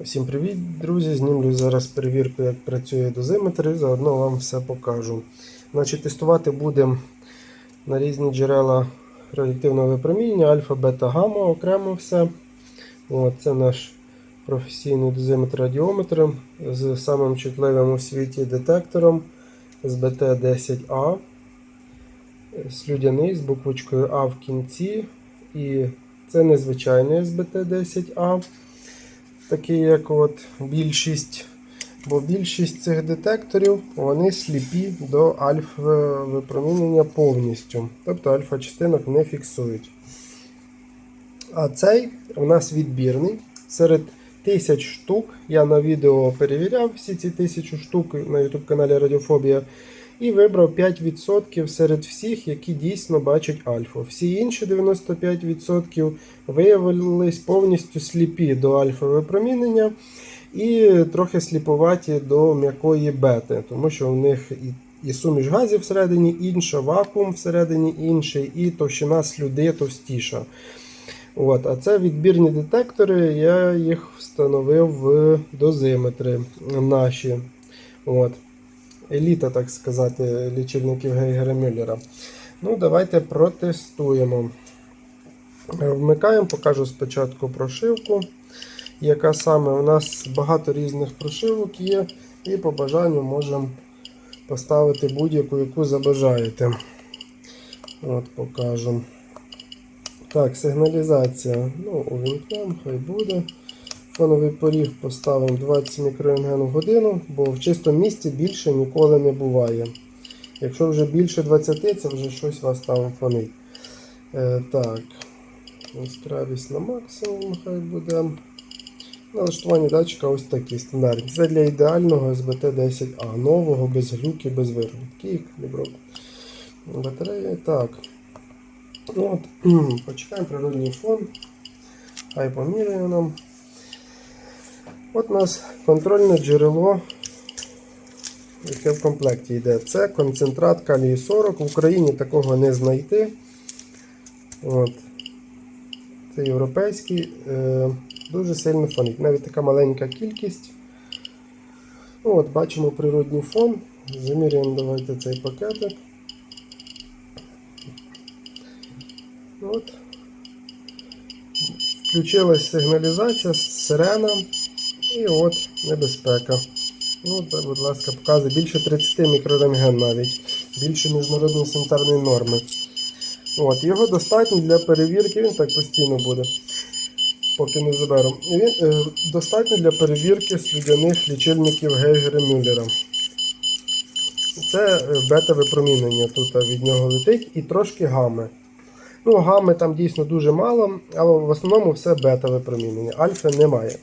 Всім привіт, друзі! Знімлю зараз перевірку, як працює дозиметр і заодно вам все покажу. Значить, Тестувати будемо на різні джерела радіоактивного випромінення, альфа, бета, гамма, окремо все. От, це наш професійний дозиметр радіометр з самим чутливим у світі детектором СБТ-10А. Слюдяний з буквочкою А в кінці. І це незвичайний СБТ-10А такий як от більшість. Бо більшість цих детекторів вони сліпі до альфа випромінення повністю. Тобто альфа-частинок не фіксують. А цей у нас відбірний. Серед тисяч штук я на відео перевіряв всі ці тисячу штук на YouTube каналі Радіофобія. І вибрав 5% серед всіх, які дійсно бачать альфу. Всі інші 95% виявились повністю сліпі до альфа випромінення і трохи сліпуваті до м'якої бети, тому що у них і, і суміш газів всередині інша, вакуум всередині інший, і товщина слюди товстіша. От, А це відбірні детектори, я їх встановив в дозиметри наші. От еліта, так сказати, лічильників Гейгера Мюллера. Ну, давайте протестуємо. Вмикаємо, покажу спочатку прошивку, яка саме у нас багато різних прошивок є, і по бажанню можемо поставити будь-яку, яку забажаєте. От, покажу. Так, сигналізація. Ну, увімкнемо, хай буде. Фоновий поріг поставимо 20 мікрорентген в годину, бо в чистому місці більше ніколи не буває. Якщо вже більше 20, це вже щось вас там фонить. Е, так, яскравість на максимум хай буде. Налаштування датчика ось такі стандартні. Це для ідеального СБТ-10А, нового, без глюків, без ліброк. Батареї. Так. От, Почекаємо природний фон. Хай поміряє нам. От у нас контрольне джерело, яке в комплекті йде. Це концентрат калію 40. В Україні такого не знайти. От. Це європейський, е, дуже сильно фонить. Навіть така маленька кількість. Ну, от, Бачимо природний фон. Замірюємо давайте цей пакетик. От. Включилась сигналізація, сирена. І от небезпека. Ну, це, будь ласка, показує більше 30 мікрорентген навіть, більше міжнародної санітарної норми. От, Його достатньо для перевірки, він так постійно буде, поки не заберу. Він е, достатньо для перевірки слідяних лічильників Гейгера Мюллера. Це е, бета-випромінення тут від нього летить і трошки гами. Ну, Гами там дійсно дуже мало, але в основному все бета-випромінення. Альфа немає.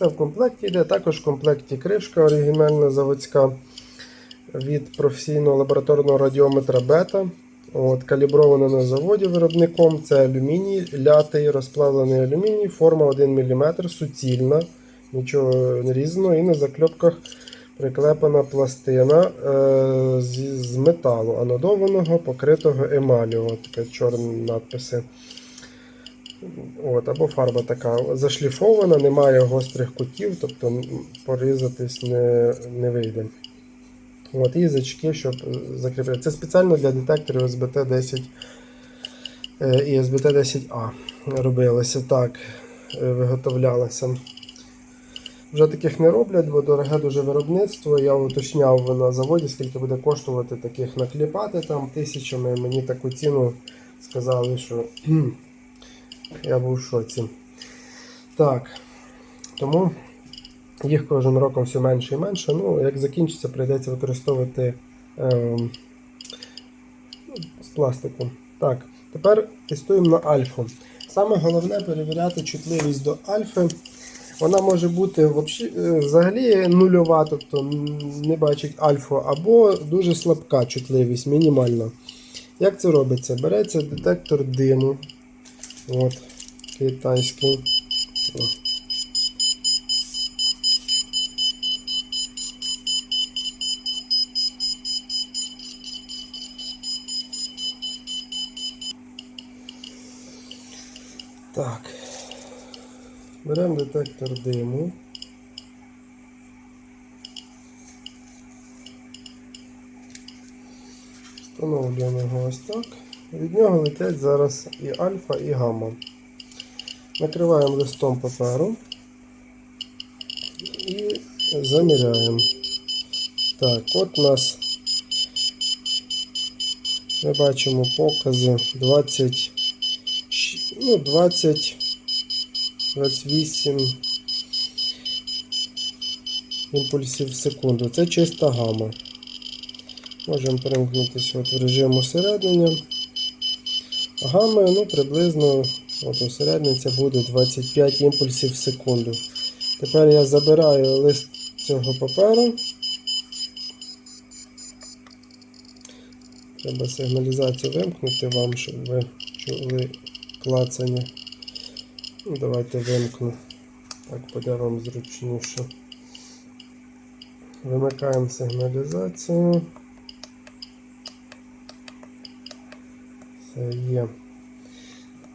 Це в комплекті йде, також в комплекті кришка оригінальна заводська від професійного лабораторного радіометра бета. От, Калібрована на заводі виробником. Це алюміній, лятий розплавлений алюміній, форма 1 мм, суцільна, нічого не різного. І на закльопках приклепана пластина е, з, з металу анодованого, покритого емалю. От такі чорні надписи. От, Або фарба така зашліфована, немає гострих кутів, тобто порізатись не не вийде. От, І язички, щоб закріпити. Це спеціально для детекторів СБТ-10 і СБТ-10А робилося так, е, виготовлялося. Вже таких не роблять, бо дороге дуже виробництво. Я уточняв на заводі, скільки буде коштувати таких накліпати там тисячами. Мені таку ціну сказали, що. Я був в шоці. Так. Тому їх кожен роком все менше і менше. Ну, як закінчиться, прийдеться використовувати ем, з пластику. Так, тепер тестуємо на альфу. Саме головне перевіряти чутливість до альфи. Вона може бути взагалі нульова, тобто не бачить альфу, або дуже слабка чутливість, мінімальна. Як це робиться? Береться детектор диму. Вот китайський. Так, беремо детектор диму. Встановлюємо його ось так. Від нього летять зараз і альфа, і гамма. Накриваємо листом паперу і заміряємо. Так, от у нас ми бачимо покази 20, ну, 20, 28 імпульсів в секунду. Це чиста гама. Можемо перемкнутися от в режим усереднення. Гами ну, приблизно от усередниця буде 25 імпульсів в секунду. Тепер я забираю лист цього паперу. Треба сигналізацію вимкнути вам, щоб ви чули клацання. Ну, давайте вимкну. Так буде вам зручніше. Вимикаємо сигналізацію. Є.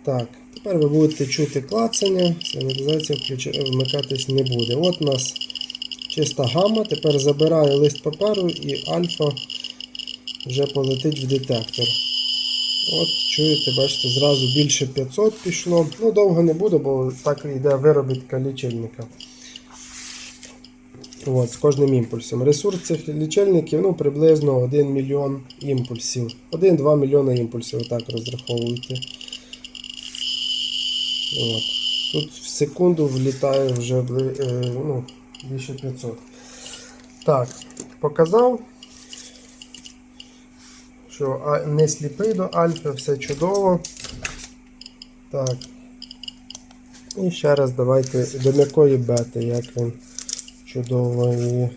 Так, тепер ви будете чути клацання, сигналізація вмикатись не буде. От у нас чиста гама. Тепер забираю лист паперу і альфа вже полетить в детектор. От, чуєте, бачите, зразу більше 500 пішло. Ну, довго не буде, бо так йде виробітка лічильника. От, з кожним імпульсом. Ресурс цих лічильників ну, приблизно 1 мільйон імпульсів. 1-2 мільйона імпульсів, отак розраховуйте. От. Тут в секунду влітає вже е, ну, більше 500. Так, показав, що не сліпий до альфа, все чудово. Так. І ще раз давайте до м'якої бети, як він чудово її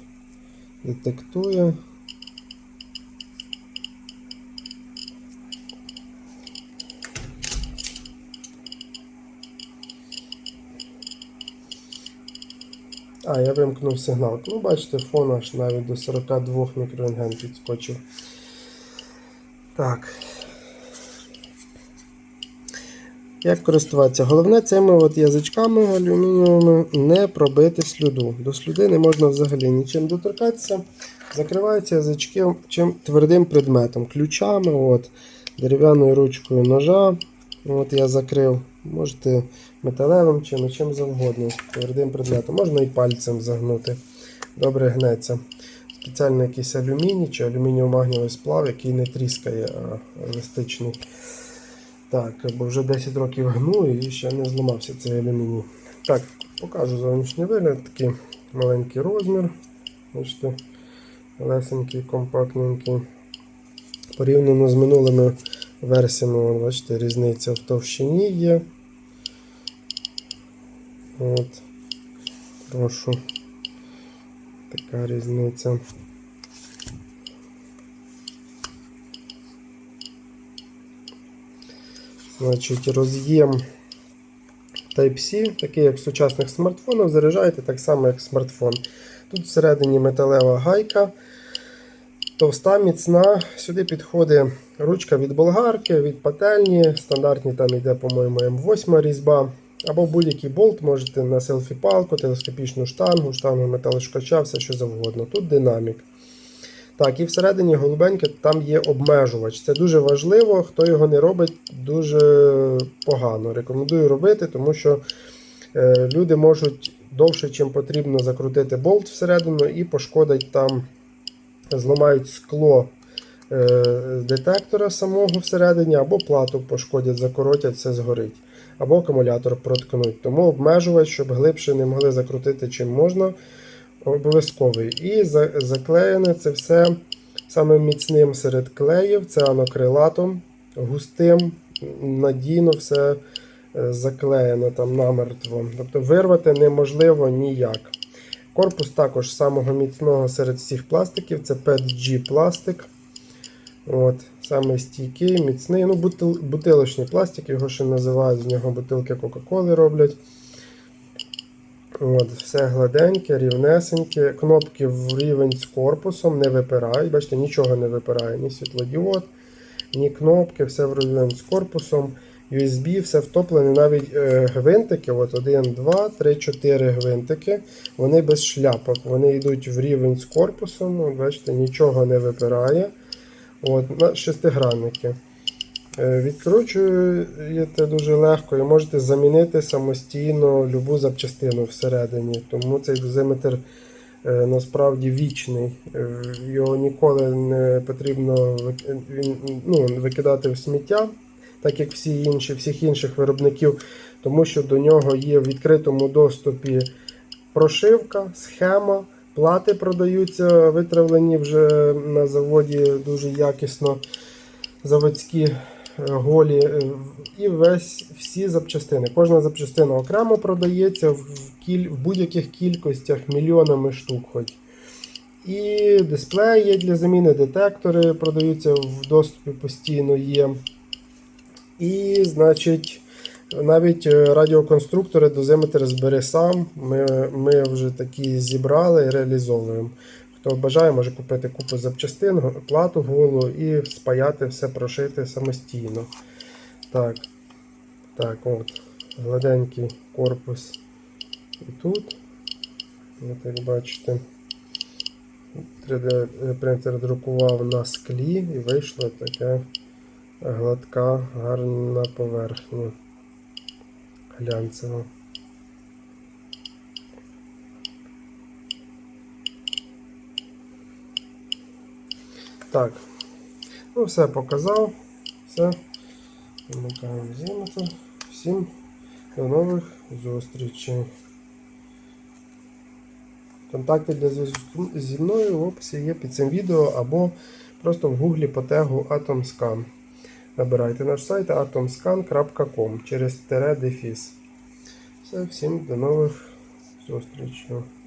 детектує. А, я вимкнув сигнал. Ну, бачите, фон аж навіть до 42 мікрорентген підскочив. Так. Як користуватися? Головне цими от язичками алюмінієвими не пробити слюду. До слюди не можна взагалі нічим доторкатися. Закриваються язички чим твердим предметом, ключами, от, дерев'яною ручкою ножа. От я закрив. Можете металевим чи чим завгодно, твердим предметом. Можна і пальцем загнути. Добре гнеться. Спеціально якийсь алюміній чи алюмінієво-магнієвий сплав, який не тріскає, а еластичний. Так, бо вже 10 років гну і ще не зламався цей алюміній. Так, покажу зовнішній вигляд, такий маленький розмір. Бачите, лесенький, компактненький. Порівняно з минулими версіями, бачите, різниця в товщині є. От. Прошу. Така різниця. Значить, роз'єм Type-C, такий як в сучасних смартфонах, заряджаєте так само, як смартфон. Тут всередині металева гайка, товста, міцна. Сюди підходить ручка від болгарки, від пательні. Стандартні там йде, по-моєму, М8 різьба. Або будь-який болт можете на селфі-палку, телескопічну штангу, штангу металошкача, все що завгодно. Тут динамік. Так, і всередині голубеньке там є обмежувач. Це дуже важливо. Хто його не робить, дуже погано. Рекомендую робити, тому що е, люди можуть довше, чим потрібно, закрутити болт всередину і пошкодить там, зламають скло е, детектора самого всередині, або плату пошкодять, закоротять, все згорить. Або акумулятор проткнуть. Тому обмежувач, щоб глибше не могли закрутити чим можна обов'язковий. І за- заклеєне це все самим міцним серед клеїв, це анокрилатом, густим, надійно все е, заклеєно там намертво. Тобто вирвати неможливо ніяк. Корпус також самого міцного серед всіх пластиків, це PETG пластик. От, Саме стійкий, міцний. Ну, бутил, бутилочний пластик, його ще називають, з нього бутилки Кока-Коли роблять. От, Все гладеньке, рівнесеньке. Кнопки в рівень з корпусом не випирають. Бачите, нічого не випирає, ні світлодіод, ні кнопки, все в рівень з корпусом. USB, все втоплене, навіть е, гвинтики, от 1, 2, 3, 4 гвинтики, вони без шляпок. Вони йдуть в рівень з корпусом. От, бачите, нічого не випирає. От, на шестигранники. Е, Відкручуєте дуже легко і можете замінити самостійно любу запчастину всередині. Тому цей дозиметр е, насправді вічний. Е, Його ніколи не потрібно ну, викидати в сміття, так як всі інші, всіх інших виробників, тому що до нього є в відкритому доступі прошивка, схема. Плати продаються витравлені вже на заводі дуже якісно заводські голі е, і весь всі запчастини. Кожна запчастина окремо продається в, кіль, в будь-яких кількостях мільйонами штук. Хоч. І дисплеї для заміни, детектори продаються в доступі постійно є. І, значить, навіть е, радіоконструктори дозиметр збере сам. Ми, ми вже такі зібрали і реалізовуємо. Хто бажає, може купити купу запчастин, плату голу і спаяти все, прошити самостійно. Так, так, от, гладенький корпус і тут. От як бачите, 3D принтер друкував на склі і вийшла така гладка, гарна поверхня. Глянцева. Так. Ну, все показав. Все. Вимикаємо зіметр. Всім до нових зустрічей. Контакти для зв'язку зі мною в описі є під цим відео або просто в гуглі по тегу Atomscan. Набирайте наш сайт atomscan.com через тире дефіс. Все, всім до нових зустрічей.